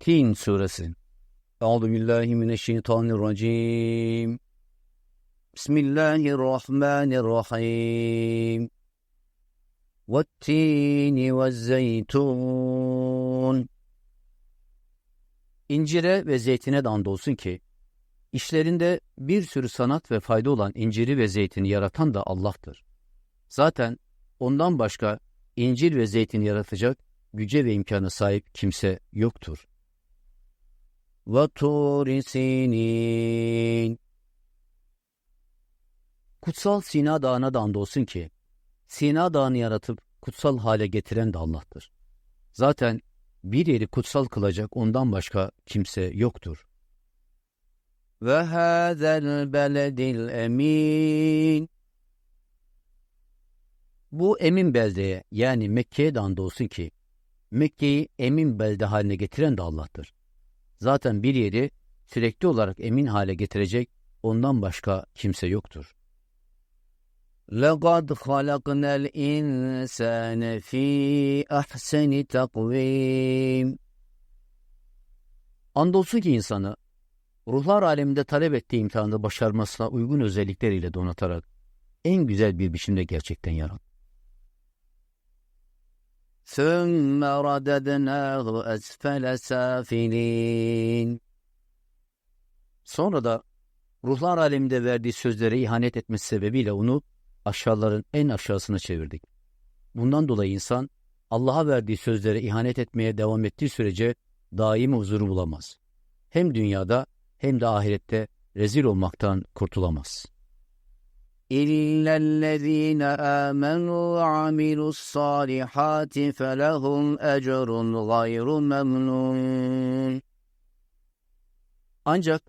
Tin suresi. Euzu billahi mineşşeytanirracim. Bismillahirrahmanirrahim. Vettini vezzeytun. İncire ve zeytine de andolsun ki, işlerinde bir sürü sanat ve fayda olan inciri ve zeytini yaratan da Allah'tır. Zaten ondan başka incir ve zeytin yaratacak güce ve imkanı sahip kimse yoktur ve tur. Kutsal Sina Dağı'na da andolsun ki, Sina Dağı'nı yaratıp kutsal hale getiren de Allah'tır. Zaten bir yeri kutsal kılacak ondan başka kimse yoktur. Ve hazel beledil emin. Bu emin beldeye yani Mekke'ye de andolsun ki Mekke'yi emin belde haline getiren de Allah'tır. Zaten bir yeri sürekli olarak emin hale getirecek ondan başka kimse yoktur. لَقَدْ خَلَقْنَا الْاِنْسَانَ ف۪ي اَحْسَنِ تَقْو۪يمٍ Andolsun ki insanı, ruhlar aleminde talep ettiği imtihanı başarmasına uygun özellikleriyle donatarak en güzel bir biçimde gerçekten yarattı. ثم رددناه أسفل سافلين Sonra da ruhlar aleminde verdiği sözlere ihanet etmesi sebebiyle onu aşağıların en aşağısına çevirdik. Bundan dolayı insan Allah'a verdiği sözlere ihanet etmeye devam ettiği sürece daimi huzuru bulamaz. Hem dünyada hem de ahirette rezil olmaktan kurtulamaz.'' إِلَّا الَّذ۪ينَ آمَنُوا وَعَمِلُوا الصَّالِحَاتِ فَلَهُمْ أَجْرٌ غَيْرُ مَمْنُونَ Ancak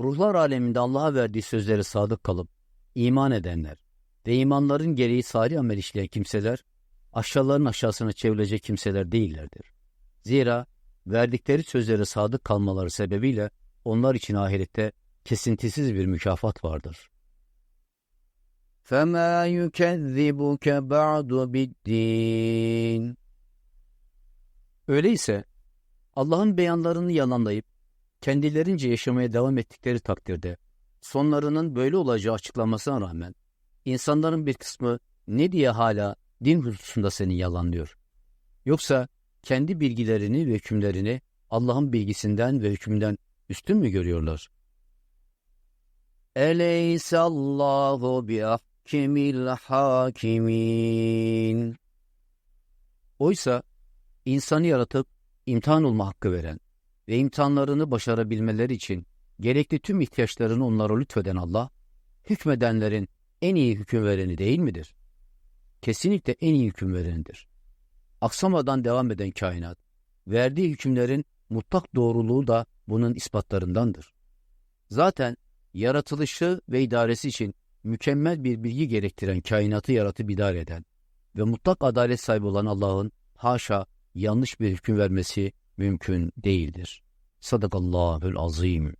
ruhlar aleminde Allah'a verdiği sözlere sadık kalıp iman edenler ve imanların gereği salih amel işleyen kimseler aşağıların aşağısına çevrilecek kimseler değillerdir. Zira verdikleri sözlere sadık kalmaları sebebiyle onlar için ahirette kesintisiz bir mükafat vardır. فَمَا يُكَذِّبُكَ بَعْدُ بِالدِّينِ Öyleyse Allah'ın beyanlarını yalanlayıp kendilerince yaşamaya devam ettikleri takdirde sonlarının böyle olacağı açıklamasına rağmen insanların bir kısmı ne diye hala din hususunda seni yalanlıyor? Yoksa kendi bilgilerini ve hükümlerini Allah'ın bilgisinden ve hükmünden üstün mü görüyorlar? Eleyse Allahu bi ahkemil hakimin. Oysa insanı yaratıp imtihan olma hakkı veren ve imtihanlarını başarabilmeleri için gerekli tüm ihtiyaçlarını onlara lütfeden Allah, hükmedenlerin en iyi hüküm vereni değil midir? Kesinlikle en iyi hüküm verenidir. Aksamadan devam eden kainat, verdiği hükümlerin mutlak doğruluğu da bunun ispatlarındandır. Zaten yaratılışı ve idaresi için mükemmel bir bilgi gerektiren kainatı yaratıp idare eden ve mutlak adalet sahibi olan Allah'ın haşa yanlış bir hüküm vermesi mümkün değildir. Sadakallahül azim.